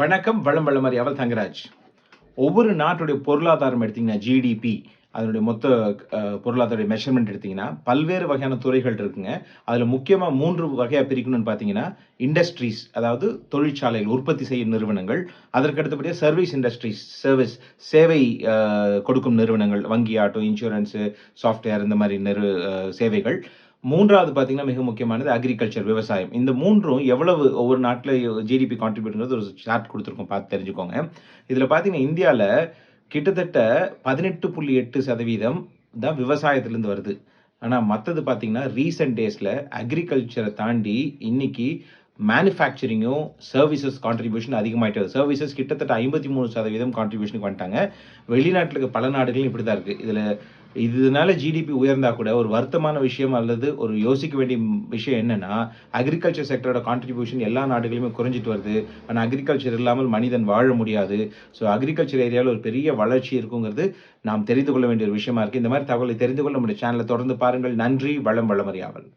வணக்கம் வளம் வளமறி அவள் தங்கராஜ். ஒவ்வொரு நாட்டுடைய பொருளாதாரம் எடுத்தீங்கன்னா ஜிடிபி அதனுடைய மொத்த பொருளாதார மெஷர்மெண்ட் எடுத்தீங்கன்னா பல்வேறு வகையான துறைகள் இருக்குங்க. அதில் முக்கியமாக மூன்று வகையாக பிரிக்கணும்னு பார்த்தீங்கன்னா இண்டஸ்ட்ரீஸ் அதாவது தொழிற்சாலைகள் உற்பத்தி செய்யும் நிறுவனங்கள் அதற்கு அடுத்தபடியாக சர்வீஸ் இண்டஸ்ட்ரீஸ் சர்வீஸ் சேவை கொடுக்கும் நிறுவனங்கள் வங்கி ஆட்டோ இன்சூரன்ஸு சாஃப்ட்வேர் இந்த மாதிரி நிறு சேவைகள். மூன்றாவது பார்த்தீங்கன்னா மிக முக்கியமானது அக்ரிகல்ச்சர் விவசாயம். இந்த மூன்றும் எவ்வளவு ஒவ்வொரு நாட்டில் ஜிடிபி கான்ட்ரிபியூட்ங்கிறது ஒரு சார்ட் கொடுத்துருக்கோம். பார்த்து தெரிஞ்சுக்கோங்க. இதில் பார்த்தீங்கன்னா இந்தியாவில் கிட்டத்தட்ட பதினெட்டு புள்ளி எட்டு சதவீதம் தான் விவசாயத்துலேருந்து வருது. ஆனால் மற்றது பார்த்தீங்கன்னா ரீசெண்ட் டேஸில் அக்ரிகல்ச்சரை தாண்டி இன்னைக்கு மேனுஃபேக்சரிங்கும் சர்வீசஸ் கான்ட்ரிபியூஷன் அதிகமாகிட்டு வருது. சர்வீசஸ் கிட்டத்தட்ட ஐம்பத்தி மூணு சதவீதம் கான்ட்ரிபியூஷனுக்கு வந்துட்டாங்க. வெளிநாட்டில் இருக்க பல நாடுகளும் இப்படி தான் இருக்குது இதில் இதனால ஜிடிபி உயர்ந்தா கூட ஒரு வருத்தமான விஷயம் அல்லது ஒரு யோசிக்க வேண்டிய விஷயம் என்னன்னா அக்ரிகல்ச்சர் செக்டரோட கான்ட்ரிபியூஷன் எல்லா நாடுகளுமே குறைஞ்சிட்டு வருது. ஆனால் அக்ரிகல்ச்சர் இல்லாமல் மனிதன் வாழ முடியாது. ஸோ அக்ரிகல்ச்சர் ஏரியாவில் ஒரு பெரிய வளர்ச்சி இருக்குங்கிறது நாம் தெரிந்து கொள்ள வேண்டிய ஒரு விஷயமா இருக்கு. இந்த மாதிரி தகவலை தெரிந்து கொள்ள நம்முடைய சேனலை தொடர்ந்து பாருங்கள். நன்றி வளம் வளமறியாவல்